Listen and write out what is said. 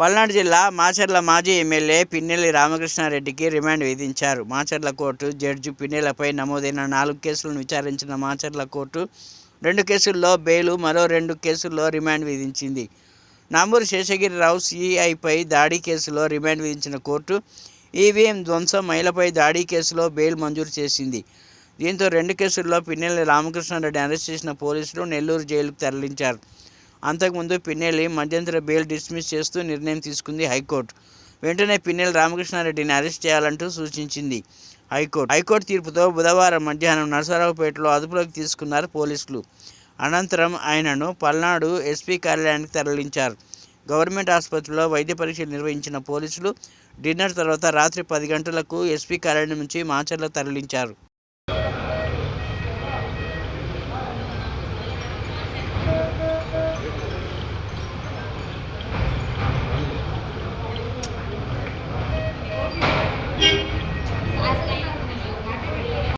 పల్నాడు జిల్లా మాచర్ల మాజీ MLA Pinnelli రామకృష్ణారెడ్డికి remand విధించారు. మాచర్ల కోర్టు జడ్జి పిన్నెలపై నమోదైన నాలుగు కేసులను విచారించిన మాచర్ల కోర్టు రెండు కేసుల్లో బెయిల్ మరో రెండు కేసుల్లో రిమాండ్ విధించింది. నాంబూరు శేషగిరిరావు సిఐపై దాడి కేసులో రిమాండ్ విధించిన కోర్టు ఈవీఎం ధ్వంసం మహిళపై దాడి కేసులో బెయిల్ మంజూరు చేసింది. దీంతో రెండు కేసుల్లో పిన్నెల్లి రామకృష్ణారెడ్డి అరెస్ట్ చేసిన పోలీసులు నెల్లూరు జైలుకు తరలించారు. అంతకుముందు పిన్నెల్లి మధ్యంతర బెయిల్ డిస్మిస్ చేస్తూ నిర్ణయం తీసుకుంది హైకోర్టు. వెంటనే పిన్నెల రామకృష్ణారెడ్డిని అరెస్ట్ చేయాలంటూ సూచించింది హైకోర్టు. హైకోర్టు తీర్పుతో బుధవారం మధ్యాహ్నం నరసరావుపేటలో అదుపులోకి తీసుకున్నారు పోలీసులు. అనంతరం ఆయనను పల్నాడు ఎస్పీ కార్యాలయానికి తరలించారు. గవర్నమెంట్ ఆసుపత్రిలో వైద్య పరీక్షలు నిర్వహించిన పోలీసులు డిన్నర్ తర్వాత రాత్రి పది గంటలకు ఎస్పీ కార్యాలయం నుంచి మాచర్ల తరలించారు.